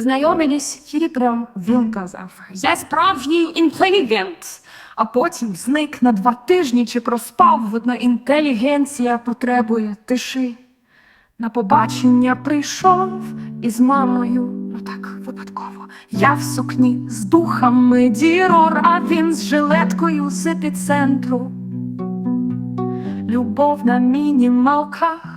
Знайомились хітрим, він казав. Я справжній інтелігент. А потім зник на два тижні чи проспав, видно, інтелігенція потребує тиші. На побачення прийшов із мамою, ну так випадково. Я в сукні з духами дірор, а він з жилеткою з епіцентру. Любов на мінімалках,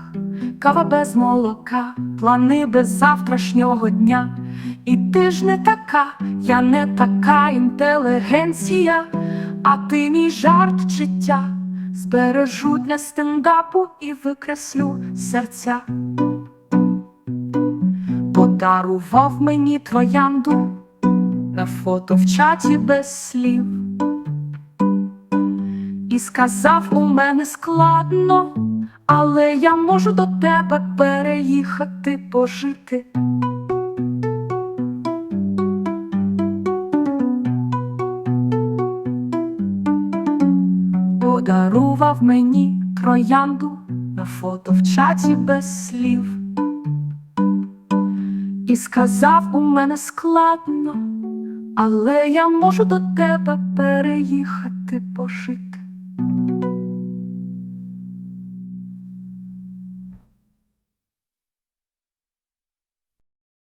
кава без молока, плани без завтрашнього дня. І ти ж не така, я не така інтелігенція, а ти мій жарт життя. Збережу для стендапу і викреслю серця. Подарував мені троянду на фото в чаті без слів. І сказав, у мене складно, але я можу до тебе переїхати пожити. Подарував мені троянду на фото в чаті без слів. І сказав, у мене складно, але я можу до тебе переїхати пожити.